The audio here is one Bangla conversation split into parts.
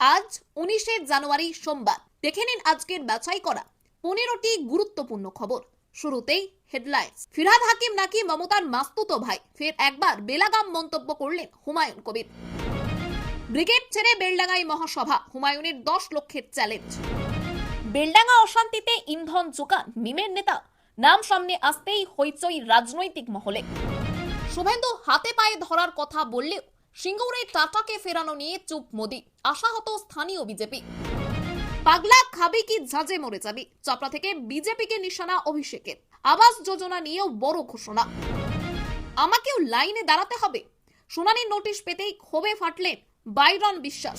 আজ উনিশে জানুয়ারি সোমবার। দেখে নিন আজকের বাছাই করা পনেরোটি গুরুত্বপূর্ণ খবর। শুরুতেই হেডলাইন্স ফিরহাদ হাকিম নাকি মমতার মাস্তুতো ভাই? ফের একবার বেলাগাম মন্তব্য করলেন হুমায়ুন কবির। ব্রিগেড ছেড়ে বেলডাঙ্গাই মহাসভা, হুমায়ুনের দশ লক্ষের চ্যালেঞ্জ। বেলডাঙ্গা অশান্তিতে ইন্ধন যোগান মিমের নেতা। নাম সামনে আসতেই হইচই রাজনৈতিক মহলে। শুভেন্দু হাতে পায়ে ধরার কথা বললেও সিঙ্গুরে টাটাকে ফেরানো নিয়ে চুপ মোদি। আশাহত স্থানীয় বিজেপি। পাগলা খাবি কি ঝাঁজে মরে যাবি? চাপড়া থেকে বিজেপিকে নিশানা অভিষেকের। আবাস যোজনা নিয়েও বড় ঘোষণা। আমাকেও লাইনে দাঁড়াতে হবে। শুনানির নোটিশ পেতেই ক্ষোভে ফাটলেন বাইরন বিশ্বাস।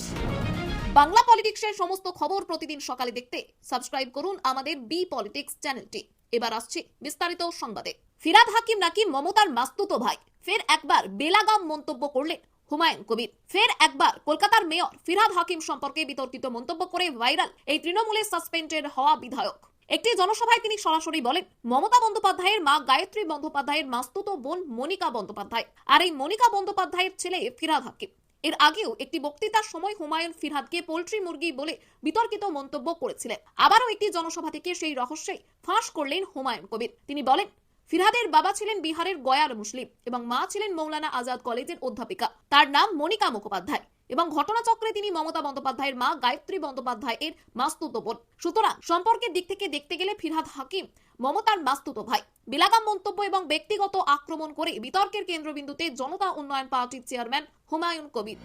বাংলা পলিটিক্সের সমস্ত খবর প্রতিদিন সকালে দেখতে সাবস্ক্রাইব করুন আমাদের বি পলিটিক্স চ্যানেলটি। এবার আসছে বিস্তারিত সংবাদে। ফিরাদ হাকিম নাকি মমতার মাস্তুতো ভাই? ফের একবার বেলাগাম মন্তব্য করলেন হুমায়ুন কবির। ফের একবার কলকাতার মেয়র ফিরহাদ হাকিম সম্পর্কে বিতর্কিত মন্তব্য করে ভাইরাল এই তৃণমূলের সাসপেন্ডেড হওয়া বিধায়ক। একটি জনসভায় তিনি সরাসরি বলেন, মমতা বন্দ্যোপাধ্যায়ের মা গায়ত্রী বন্দ্যোপাধ্যায়ের মাস্তুত বোন মনিকা বন্দ্যোপাধ্যায় আর এই মনিকা বন্দ্যোপাধ্যায়ের ছেলে ফিরহাদ হাকিম। এর আগেও একটি বক্তৃতার সময় হুমায়ুন ফিরহাদকে পোল্ট্রি মুরগি বলে বিতর্কিত মন্তব্য করেছিলেন। আবারও একটি জনসভা থেকে সেই রহস্যে ফাঁস করলেন হুমায়ুন কবির। তিনি বলেন ফিরহাদের বাবা ছিলেন বিহারের গয়ার মুসলিম এবং মা ছিলেন মৌলানা আজাদ কলেজের অধ্যাপিকা। তার নাম মনিকা মুখোপাধ্যায় এবং ঘটনাচক্রে তিনি মমতা বন্দ্যোপাধ্যায়ের মা গায়ত্রী বন্দ্যোপাধ্যায় এর মাস্তুত বোন। সুতরাং সম্পর্কের দিক থেকে দেখতে গেলে ফিরহাদ হাকিম মমতার মাস্তুত ভাই। বিলাগাম মন্তব্য এবং ব্যক্তিগত আক্রমণ করে বিতর্কের কেন্দ্রবিন্দুতে জনতা উন্নয়ন পার্টির চেয়ারম্যান হুমায়ুন কবির।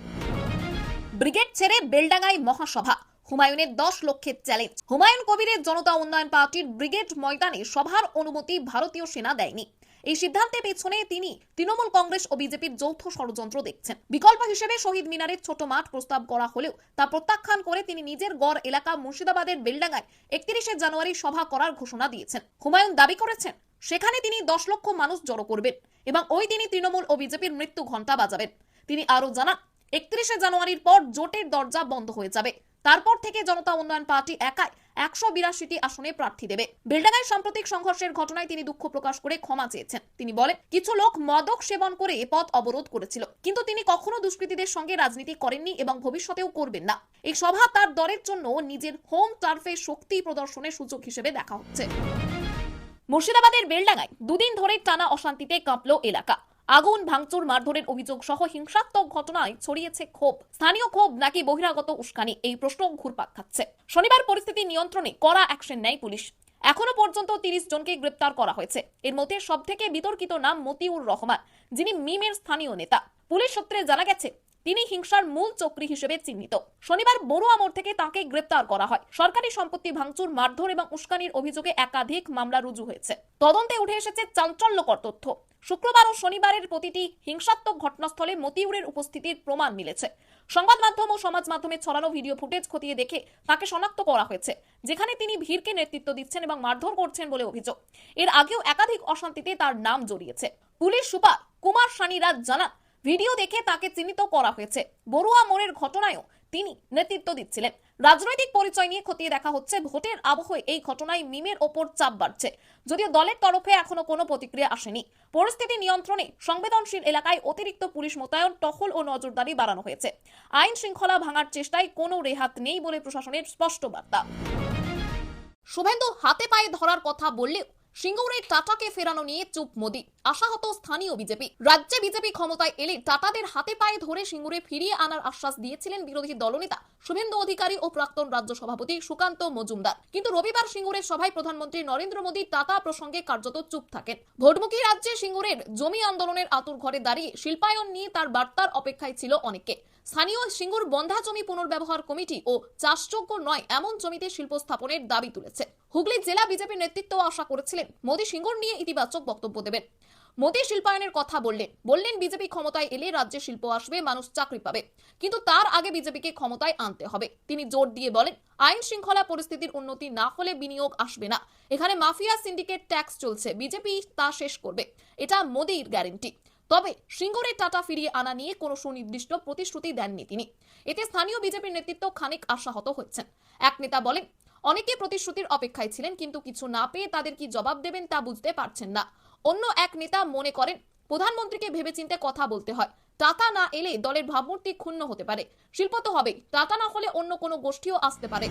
ব্রিগেড ছেড়ে বেলডাঙ্গায় মহাসভা। হুমায়ুনের দশ লক্ষের চ্যালেঞ্জ হুমায়ুন কবিরের জনতা উন্নয়ন পার্টির ব্রিগেড ময়দানে সভার অনুমতি ভারতীয় সেনা দেয়নি। এই সিদ্ধান্তের পেছনে তিনি তৃণমূল কংগ্রেস ও বিজেপির যৌথ ষড়যন্ত্র দেখছেন। বিকল্প হিসেবে শহীদ মিনারের ছোট মাঠ প্রস্তাব করা হলেও তা প্রত্যাখ্যান করে তিনি নিজের গড় এলাকা মুর্শিদাবাদের বেলডাঙ্গায় একত্রিশে জানুয়ারি সভা করার ঘোষণা দিয়েছেন। হুমায়ুন দাবি করেছেন, সেখানে তিনি দশ লক্ষ মানুষ জড়ো করবেন এবং ওই দিনই তৃণমূল ও বিজেপির মৃত্যু ঘণ্টা বাজাবেন। তিনি আরও জানান, একত্রিশে জানুয়ারির পর জোটের দরজা বন্ধ হয়ে যাবে। তারপর থেকে জনতা উন্নয়ন পার্টি একাই একশো বিরাশিটি আসনে প্রার্থী দেবে। বেলডাঙ্গায় সাম্প্রতিক সংঘর্ষের ঘটনায় তিনি দুঃখ প্রকাশ করে ক্ষমা চেয়েছেন। তিনি বলেন, কিছু লোক মদক সেবন করে পথ অবরোধ করেছিল, কিন্তু তিনি কখনো দুষ্কৃতীদের সঙ্গে রাজনীতি করেননি এবং ভবিষ্যতেও করবেন না। এই সভা তার দলের জন্য নিজের হোম টার্ফে শক্তি প্রদর্শনের সুযোগ হিসেবে দেখা হচ্ছে। মুর্শিদাবাদের বেলডাঙ্গায় দুদিন ধরে টানা অশান্তিতে কাঁপল এলাকা। আগুন, ভাঙচুর, মারধরের অভিযোগ সহ হিংসাত্মক ঘটনায় ছড়িয়েছে ক্ষোভ। স্থানীয় ক্ষোভ নাকি বহিরাগত উস্কানি? এই প্রশ্ন ঘুরপাক খাচ্ছে। শনিবার পরিস্থিতি নিয়ন্ত্রণে কড়া অ্যাকশন নেয় পুলিশ। এখনও পর্যন্ত তিরিশ জনকে গ্রেপ্তার করা হয়েছে। এর মধ্যে সব থেকে বিতর্কিত নাম মতিউর রহমান, যিনি মিমের স্থানীয় নেতা। পুলিশ সূত্রে জানা গেছে তিনি হিংসার মূল চক্রী হিসেবে চিহ্নিত। শনিবার বড়ুয়া মোড় থেকে তাকে গ্রেপ্তার করা হয়। সরকারি সম্পত্তি ভাঙচুর, মারধর এবং উস্কানির অভিযোগে একাধিক মামলা রুজু হয়েছে। তদন্তে উঠে এসেছে চাঞ্চল্যকর তথ্য। শুক্রবার ও শনিবারের প্রতিটি হিংসাত্মক ঘটনাস্থলে মতিউরের উপস্থিতির প্রমাণ মিলেছে। সংবাদ মাধ্যম ও সমাজ মাধ্যমে ছড়ানো ভিডিও ফুটেজ খতিয়ে দেখে তাকে শনাক্ত করা হয়েছে, যেখানে তিনি ভিড়কে নেতৃত্ব দিচ্ছেন এবং মারধর করছেন বলে অভিযোগ। এর আগেও একাধিক অশান্তিতে তার নাম জড়িয়েছে। পুলিশ সুপার কুমার সানিরাজ জানান ভিডিও দেখে তাকে চিহ্নিত করা হয়েছে। বড়ুয়া মোড়ের ঘটনায়ও তিনি নেতৃত্ব দিচ্ছিলেন। রাজনৈতিক পরিচয় নিয়ে খতিয়ে দেখা হচ্ছে, ভোটের আবহে এই ঘটনায় মিমের ওপর চাপ বাড়ছে। যদিও দলের তরফে এখনও কোনো প্রতিক্রিয়া আসেনি। পরিস্থিতি নিয়ন্ত্রণে সংবেদনশীল এলাকায় অতিরিক্ত পুলিশ মোতায়েন, টহল ও নজরদারি বাড়ানো হয়েছে। আইন শৃঙ্খলা ভাঙার চেষ্টায় কোনো রেহাত নেই বলে প্রশাসনের স্পষ্ট বার্তা। শুভেন্দু হাতে পায়ে ধরার কথা বললেও সিঙ্গুরে টাটাকে ফেরানো নিয়ে চুপ মোদি। আশাহত স্থানীয় বিজেপি। রাজ্যে বিজেপি ক্ষমতায় এলে টাটাদের হাতে পায়ে ধরে সিঙ্গুরে ফিরিয়ে আনার আশ্বাস দিয়েছিলেন বিরোধী দলনেতা, শুভেন্দু অধিকারী ও প্রাক্তন রাজ্য সভাপতি সুকান্ত মজুমদার। কিন্তু রবিবার সিঙ্গুরের সভায় প্রধানমন্ত্রী নরেন্দ্র মোদী টাটা প্রসঙ্গে কার্যত চুপ থাকেন। ভোটমুখী রাজ্যে সিঙ্গুরের জমি আন্দোলনের আতুর ঘরে দাঁড়িয়ে শিল্পায়ন নিয়ে তার বার্তার অপেক্ষায় ছিল অনেকে। স্থানীয় সিঙ্গুর বন্ধা জমি পুনর্ব্যবহার কমিটি ও চাষযোগ্য নয় এমন জমিতে শিল্প স্থাপনের দাবি তুলেছে। হুগলি জেলা বিজেপির নেতৃত্ব আশা করেছিলেন মোদী সিঙ্গুর নিয়ে ইতিবাচক বক্তব্য দেবেন। মোদী শিল্পায়নের কথা বললেন। বললেন, বিজেপি ক্ষমতায় এলে রাজ্যে শিল্প আসবে, মানুষ চাকরি পাবে। কিন্তু তার আগে বিজেপিকে ক্ষমতায় আনতে হবে। তিনি জোর দিয়ে বলেন, আইন শৃঙ্খলা পরিস্থিতির উন্নতি না হলে বিনিয়োগ আসবে না। এখানে মাফিয়া সিন্ডিকেট ট্যাক্স চলছে, বিজেপি তা শেষ করবে। এটা মোদীর গ্যারেন্টি। তবে সিঙ্গুরে টাটা ফিরিয়ে আনা নিয়ে কোনো সুনির্দিষ্ট প্রতিশ্রুতি দেননি তিনি। এতে স্থানীয় বিজেপির নেতৃত্ব খানিক আশাহত হচ্ছেন। এক নেতা বলেন অনেকে প্রতিশ্রুতির অপেক্ষায় ছিলেন, কিন্তু কিছু না পেয়ে তাদের কি জবাব দেবেন তা বুঝতে পারছেন না। অন্য এক নেতা মনে করেন, প্রধানমন্ত্রীকে ভেবেচিন্তে কথা বলতে হয়। টাকা না এলে দলের ভাবমূর্তি ক্ষুণ্ণ হতে পারে। শিল্প তো হবেই টাকা না হলে অন্য কোনো গোষ্ঠীও আসতে পারে।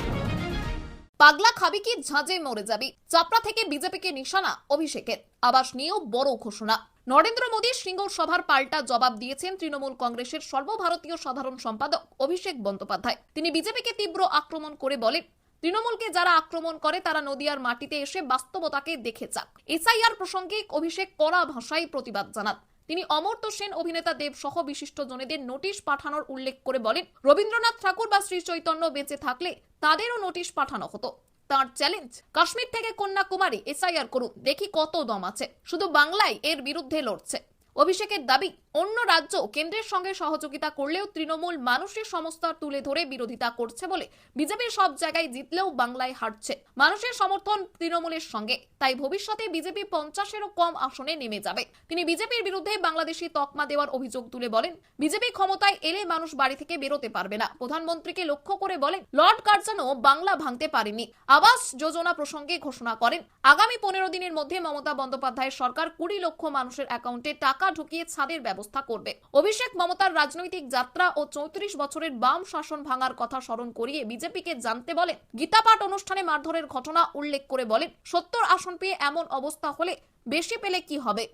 পাগলা খাবি কি ঝাঁঝে মরে যাবি? চাপড়া থেকে বিজেপিকে নিশানা, অভিষেকের। আবাস নিয়েও বড় ঘোষণা। নরেন্দ্র মোদীর সিঙ্গর সভার পাল্টা জবাব দিয়েছেন তৃণমূল কংগ্রেসের সর্বভারতীয় সাধারণ সম্পাদক অভিষেক বন্দ্যোপাধ্যায়। তিনি বিজেপিকে তীব্র আক্রমণ করে বলেন তৃণমূলকে যারা আক্রমণ করে, তারা নদিয়ার মাটিতে এসে বাস্তবতাকে দেখে যাক। এসআইআর প্রসঙ্গে অভিষেক কড়া ভাষায় প্রতিবাদ জানান। তিনি অমর্ত্য সেন, অভিনেতা দেব সহ বিশিষ্ট জনেদের নোটিশ পাঠানোর উল্লেখ করে বলেন, রবীন্দ্রনাথ ঠাকুর বা শ্রী চৈতন্য বেঁচে থাকলে তাদেরও নোটিশ পাঠানো হতো। তার চ্যালেঞ্জ, কাশ্মীর থেকে কন্যাকুমারী, এসআইআর করুন, দেখি কত দম আছে। শুধু বাংলায় এর বিরুদ্ধে লড়ছে। অভিষেকের দাবি, অন্য রাজ্য কেন্দ্রের সঙ্গে সহযোগিতা করলেও তৃণমূল মানুষের সমস্যা তুলে ধরে বিরোধিতা করছে বলে বিজেপি সব জায়গায় জিতলেও বাংলায় হারছে। মানুষের সমর্থন তৃণমূলের সঙ্গে, তাই ভবিষ্যতে বিজেপি পঞ্চাশেরও কম আসনে নেমে যাবে। তিনি বিজেপির বিরুদ্ধে বাংলাদেশি তকমা দেওয়ার অভিযোগ তুলে বলেন, বিজেপি ক্ষমতায় এলে মানুষ বাড়ি থেকে বেরোতে পারবে না। প্রধানমন্ত্রীকে লক্ষ্য করে বলেন, লর্ড কার্জানো বাংলা ভাঙতে পারেনি। আবাস যোজনা প্রসঙ্গে ঘোষণা করেন, আগামী পনেরো দিনের মধ্যে মমতা বন্দ্যোপাধ্যায়ের সরকার কুড়ি লক্ষ মানুষের অ্যাকাউন্টে টাকা ঢুকিয়ে ছাদের ব্যবস্থা করবে। অভিষেক মমতার রাজনৈতিক যাত্রা ও চৌত্রিশ বছরের বাম শাসন ভাঙার কথা স্মরণ করিয়ে বিজেপিকে জানতে বলেন গীতাপাঠ অনুষ্ঠানে মারধরের ঘটনা উল্লেখ করে বলেন, সত্তর আসন পেয়ে এমন অবস্থা হলে বেশি পেলে কি হবে?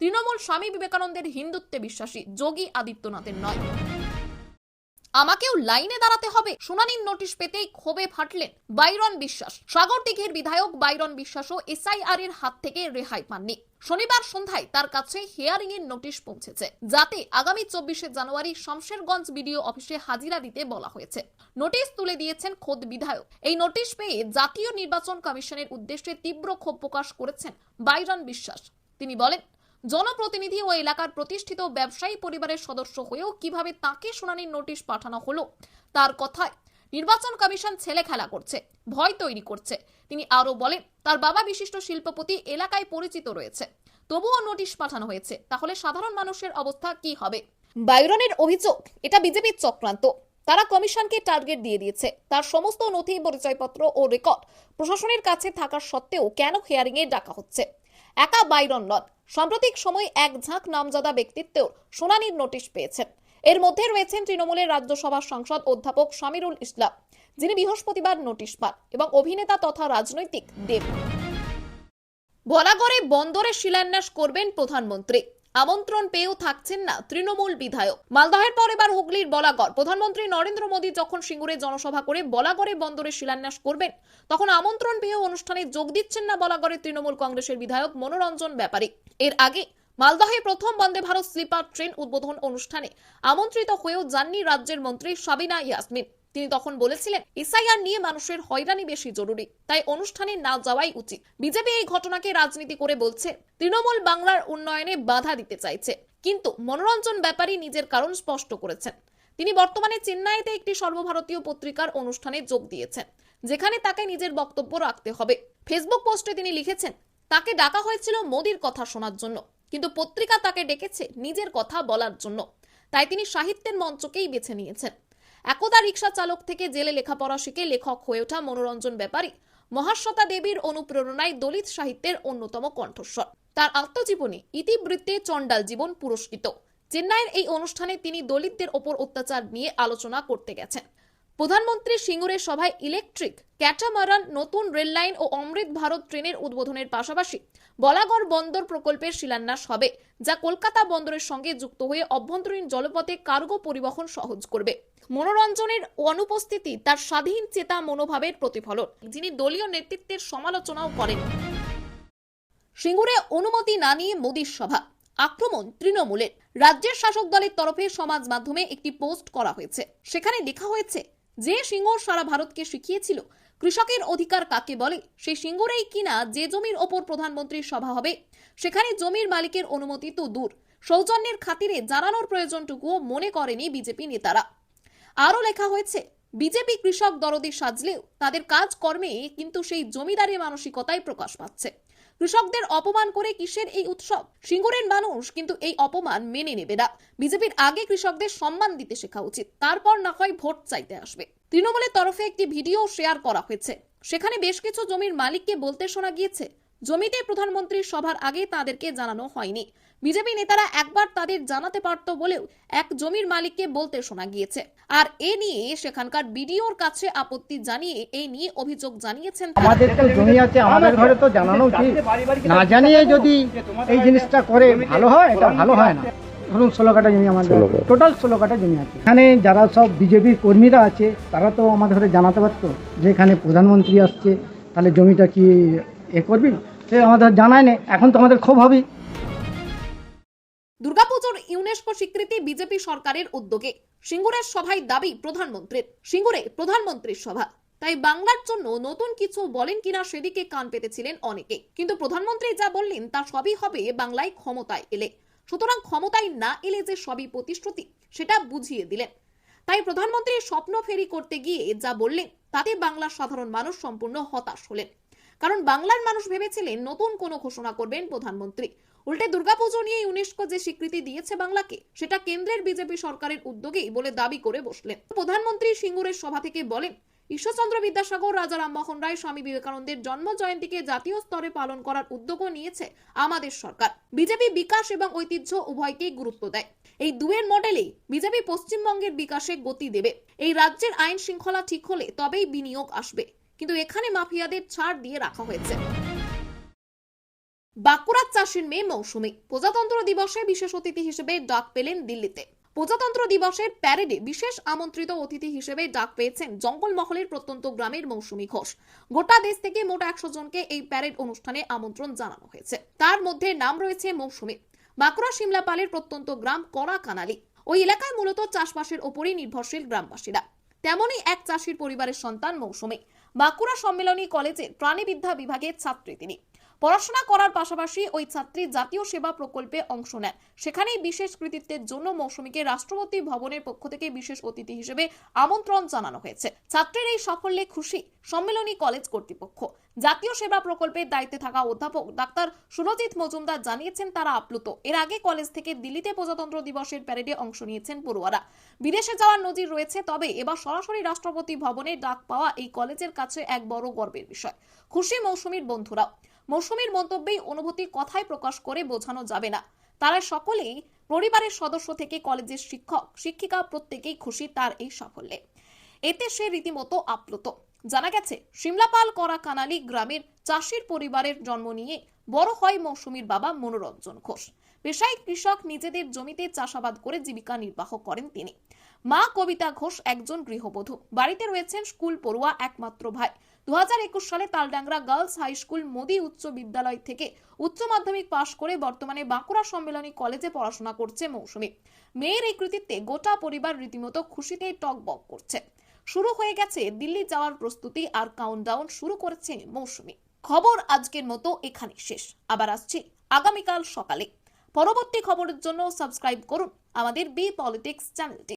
তৃণমূল স্বামী বিবেকানন্দের হিন্দুত্বে বিশ্বাসী যোগী আদিত্যনাথের নয়। আমাকেও লাইনে দাঁড়াতে হবে। শুনানির নোটিশ পেতেই ক্ষোভে ফাটলেন বাইরন বিশ্বাস। সাগরদিঘির বিধায়ক বাইরন বিশ্বাসও এসআইআর এর হাত থেকে রেহাই পাননি। শনিবার সন্ধ্যায় তার কাছে হিয়ারিং এর নোটিশ পৌঁছেছে, যাতে আগামী চব্বিশে জানুয়ারি শমশেরগঞ্জ বিডিও অফিসে হাজিরা দিতে বলা হয়েছে। নোটিশ তুলে দিয়েছেন খোদ বিধায়ক। এই নোটিশ পেয়ে জাতীয় নির্বাচন কমিশনের উদ্দেশ্যে তীব্র ক্ষোভ প্রকাশ করেছেন বাইরন বিশ্বাস। তিনি বলেন জনপ্রতিনিধি ও এলাকার প্রতিষ্ঠিত ব্যবসায়ী পরিবারের সদস্য হয়েও কীভাবে তাকে শুনানির নোটিশ পাঠানো হলো, তার কথায় নির্বাচন কমিশন ছেলে খেলা করছে, ভয় তৈরি করছে। তিনি আরও বলেন, তার বাবা বিশিষ্ট শিল্পপতি, এলাকায় পরিচিত রয়েছে। তবুও নোটিশ পাঠানো হয়েছে, তাহলে সাধারণ মানুষের অবস্থা কি হবে? বাইরনের অভিযোগ, এটা বিজেপির চক্রান্ত। তারা কমিশনকে টার্গেট দিয়ে দিয়েছে। তার সমস্ত নথি, পরিচয়পত্র ও রেকর্ড প্রশাসনের কাছে থাকা সত্ত্বেও কেন হিয়ারিং এ ডাকা হচ্ছে? একা বাইরন নন। সাম্প্রতিক সময় এক ঝাঁক নামজাদা ব্যক্তিত্বেও শুনানির নোটিশ পেয়েছেন। এর মধ্যে রয়েছেন তৃণমূলের রাজ্যসভা সাংসদ অধ্যাপক সামিরুল ইসলাম, যিনি বৃহস্পতিবার নোটিশ পান, এবং অভিনেতা তথা রাজনৈতিক দেব। বলাগড়ে বন্দরে শিলান্যাস করবেন প্রধানমন্ত্রী। আমন্ত্রণ পেয়েও থাকছেন না তৃণমূল বিধায়ক। মালদহের পর এবার হুগলির বলাগড়। প্রধানমন্ত্রী নরেন্দ্র মোদী যখন সিঙ্গুরে জনসভা করে বলাগড়ে বন্দরে শিলান্যাস করবেন, তখন আমন্ত্রণ পেয়েও অনুষ্ঠানে যোগ দিচ্ছেন না বলাগড়ের তৃণমূল কংগ্রেসের বিধায়ক মনোরঞ্জন ব্যাপারী। এর আগে মালদহে প্রথম বন্দে ভারত স্লিপার ট্রেন উদ্বোধন অনুষ্ঠানে আমন্ত্রিত হয়েও যাননি রাজ্যের মন্ত্রী সাবিনা ইয়াসমিন। তিনি তখন বলেছিলেন, এসআইআর নিয়ে মানুষের হয়রানি বেশি জরুরি, তাই অনুষ্ঠানে না যাওয়াই উচিত। বিজেপি এই ঘটনাকে রাজনীতি করে বলছে, তৃণমূল বাংলার উন্নয়নে বাধা দিতে চাইছে, কিন্তু মনোরঞ্জন ব্যাপারী নিজের কারণ স্পষ্ট করেছেন। তিনি বর্তমানে চেন্নাইতে একটি সর্বভারতীয় পত্রিকার অনুষ্ঠানে যোগ দিয়েছেন, যেখানে তাকে নিজের বক্তব্য রাখতে হবে। ফেসবুক পোস্টে তিনি লিখেছেন, তাকে ডাকা হয়েছিল মোদির কথা শোনার জন্য, কিন্তু পত্রিকা তাকে ডেকেছে নিজের কথা বলার জন্য। তাই তিনি সাহিত্যের মঞ্চকেই বেছে নিয়েছেন। একদা রিক্সা চালক থেকে জেলে লেখাপড়া শিখে লেখক হয়ে ওঠা মনোরঞ্জন ব্যাপারী মহাশ্বেতা দেবীর অনুপ্রেরণায় দলিত সাহিত্যের অন্যতম কণ্ঠস্বর। তার আত্মজীবনী ইতিবৃত্তে চণ্ডাল জীবন পুরস্কৃত। চেন্নাইয়ের এই অনুষ্ঠানে তিনি দলিতদের ওপর অত্যাচার নিয়ে আলোচনা করতে গেছেন। প্রধানমন্ত্রী সিঙ্গুরের সভায় ইলেকট্রিক, ক্যাটামারান, নতুন রেললাইন ও অমৃত ভারত ট্রেনের উদ্বোধনের পাশাপাশি বলাগড় বন্দর প্রকল্পের শিলান্যাস হবে, যা কলকাতা বন্দরের সঙ্গে যুক্ত হয়ে অভ্যন্তরীণ জলপথে কার্গো পরিবহন সহজ করবে। মনোরঞ্জনের অনুপস্থিতি তার স্বাধীন চেতা মনোভাবের প্রতিফলন, যিনি দলীয় নেতৃত্বের সমালোচনাও করেন। সিঙ্গুরে অনুমতি না নিয়ে মোদীর সভা, আক্রমণ তৃণমূলের। রাজ্যের শাসক দলের তরফে সমাজ মাধ্যমে একটি পোস্ট করা হয়েছে, সেখানে লেখা হয়েছে যে সিঙ্গুর সারা ভারতকে শিখিয়েছিল, কৃষকের অধিকার কাকে বলে, সেই সিঙ্গুরেই কিনা যে জমির ওপর প্রধানমন্ত্রীর সভা হবে, সেখানে জমির মালিকের অনুমতি তো দূর। সৌজন্যের খাতিরে জানানোর প্রয়োজনটুকুও মনে করেনি বিজেপি নেতারা। আরও লেখা হয়েছে, বিজেপি কৃষক দরদি সাজলেও তাদের কাজ কর্মে কিন্তু সেই জমিদারি মানসিকতাই প্রকাশ পাচ্ছে। কৃষকদের অপমান করে কিসের এই উৎসব? সিঙ্গুরের মানুষ কিন্তু এই অপমান মেনে নেবে না। বিজেপির আগে কৃষকদের সম্মান দিতে শেখা উচিত। তারপর না হয় ভোট চাইতে আসবে। তৃণমূলের তরফে একটি ভিডিও শেয়ার করা হয়েছে। সেখানে বেশ কিছু জমির মালিককে বলতে শোনা গিয়েছে, জমিতে প্রধানমন্ত্রীর সভার আগে তাদেরকে জানানো হয়নি। বিজেপি নেতারা একবার তাদের জানাতে পারত বলেও এক জমির মালিককে বলতে শোনা গিয়েছে। আর এ নিয়ে সেখানকার বিডিওর কাছে আপত্তি জানিয়ে এই নিয়ে অভিযোগ জানিয়েছেন। আমাদের তো জমি আছে আমাদের ঘরে তো জানানো উচিত। না জানিয়ে যদি এই জিনিসটা করে ভালো হয় এটা ভালো হয় না। ধরুন ষোলো কাটা জমি আমাদের টোটাল ষোলো কাটা জমি আছে। এখানে যারা সব বিজেপির কর্মীরা আছে তারা তো আমাদের ঘরে জানাতে পারতো যে এখানে প্রধানমন্ত্রী আসছে তাহলে জমিটা কি এ করবি? সে আমাদের জানায় না এখন তো আমাদের খুব হবেই। ইউনেস্কো স্বীকৃতি বিজেপি সরকারের উদ্যোগে সিঙ্গুরের সভায় দাবি প্রধানমন্ত্রীর। সিঙ্গুরে প্রধানমন্ত্রীর সভা। তাই বাংলার জন্য নতুন কিছু বলেন কিনা সেদিকে কান পেতেছিলেন অনেকে। কিন্তু প্রধানমন্ত্রী যা বললেন তা সবই হবে বাংলায় ক্ষমতায় এলে। সুতরাং ক্ষমতায় না এলে যে সবই প্রতিশ্রুতি, সেটা বুঝিয়ে দিলেন। তাই প্রধানমন্ত্রী স্বপ্ন ফেরি করতে গিয়ে যা বললেন, তাতে বাংলার সাধারণ মানুষ সম্পূর্ণ হতাশ হলেন। কারণ বাংলার মানুষ ভেবেছিলেন নতুন কোনো ঘোষণা করবেন প্রধানমন্ত্রী। উল্টে দুর্গাপুজো নিয়ে ইউনেস্কো যে স্বীকৃতি দিয়েছে বাংলাকে, সেটা কেন্দ্রের বিজেপি সরকারের উদ্যোগেই বলে দাবি করে বসলেন। প্রধানমন্ত্রী সিঙ্গুরের সভা থেকে বলেন, ঈশ্বরচন্দ্র বিদ্যাসাগর, রাজা রামমোহন রায়, স্বামী বিবেকানন্দের জন্ম জয়ন্তীকে জাতীয় স্তরে পালন করার উদ্যোগও নিয়েছে আমাদের সরকার। বিজেপি বিকাশ এবং ঐতিহ্য উভয়কেই গুরুত্ব দেয়। এই দুয়ের মডেলেই বিজেপি পশ্চিমবঙ্গের বিকাশে গতি দেবে। এই রাজ্যের আইন শৃঙ্খলা ঠিক হলে তবেই বিনিয়োগ আসবে। কিন্তু এখানে মাফিয়াদের ছাড় দিয়ে রাখা হয়েছে। বাঁকুড়ার চাষির মেয়ে মৌসুমী প্রজাতন্ত্র দিবসে বিশেষ অতিথি হিসেবে ডাক পেলেন দিল্লিতে। প্রজাতন্ত্র দিবসের প্যারেডে বিশেষ আমন্ত্রিত অতিথি হিসেবে ডাক পেয়েছেন জঙ্গলমহলের প্রত্যন্ত গ্রামের মৌসুমী ঘোষ। গোটা দেশ থেকে মোট একশো জনকে এই প্যারেড অনুষ্ঠানে আমন্ত্রণ জানানো হয়েছে। তার মধ্যে নাম রয়েছে মৌসুমী। বাঁকুড়া সিমলাপালের প্রত্যন্ত গ্রাম কড়া কানালি ওই এলাকায় মূলত চাষবাসের ওপরই নির্ভরশীল গ্রামবাসীরা। তেমনই এক চাষির পরিবারের সন্তান মৌসুমী। বাঁকুড়া সম্মেলনী কলেজের প্রাণীবিদ্যা বিভাগের ছাত্রী তিনি। পড়াশোনা করার পাশাপাশি ওই ছাত্রী জাতীয় সেবা প্রকল্পে অংশ নেন। সেখানেই বিশেষ কৃতিত্বের জন্য মৌসুমীকে রাষ্ট্রপতি ভবনের পক্ষ থেকে বিশেষ অতিথি হিসেবে আমন্ত্রণ জানানো হয়েছে। ছাত্রের এই সাফল্যে খুশি সম্মেলনী কলেজ কর্তৃপক্ষ। জাতীয় সেবা প্রকল্পের দায়িত্বে থাকা অধ্যাপক ডাক্তার সুরজিৎ মজুমদার জানিয়েছেন, তারা আপ্লুত। এর আগে কলেজ থেকে দিল্লিতে প্রজাতন্ত্র দিবসের প্যারেডে অংশ নিয়েছেন পড়ুয়ারা। বিদেশে যাওয়ার নজির রয়েছে, তবে এবার সরাসরি রাষ্ট্রপতি ভবনে ডাক পাওয়া এই কলেজের কাছে এক বড় গর্বের বিষয়। খুশি মৌসুমীর বন্ধুরাও। মৌসুমীর মন্তব্যেই অনুভূতি কথায় প্রকাশ করে বোঝানো যাবে না। তারা সকলেই পরিবারের সদস্য থেকে কলেজের শিক্ষক, শিক্ষিকা প্রত্যেকেই খুশি তার এই সাফল্যে। এতে সে রীতিমতো আপ্লুত। জানা গেছে, সিমলাপাল করা কানালি গ্রামের চাষির পরিবারের জন্ম নিয়ে বড় হয় মৌসুমীর বাবা মনোরঞ্জন ঘোষ। পেশায় কৃষক নিজেদের জমিতে চাষাবাদ করে জীবিকা নির্বাহ করেন তিনি। মা কবিতা ঘোষ একজন গৃহবধূ। বাড়িতে রয়েছেন স্কুল পড়ুয়া একমাত্র ভাই। দুহাজার একুশ সালে Taldangra girls high school Modi উচ্চ বিদ্যালয় থেকে উচ্চ মাধ্যমিক পাশ করে বর্তমানে বাঁকুড়া সম্মেলনী কলেজে পড়াশোনা করছে মৌসুমী। মেয়ের এই কৃতিত্বে গোটা পরিবার রীতিমতো খুশিতে টকবক করছে। শুরু হয়ে গেছে দিল্লি যাওয়ার প্রস্তুতি আর কাউন্টডাউন শুরু করেছে মৌসুমী। খবর আজকের মতো এখানে শেষ। আবার আসছি আগামীকাল সকালে। পরবর্তী খবরের জন্য সাবস্ক্রাইব করুন আমাদের বি পলিটিক্স চ্যানেলটি।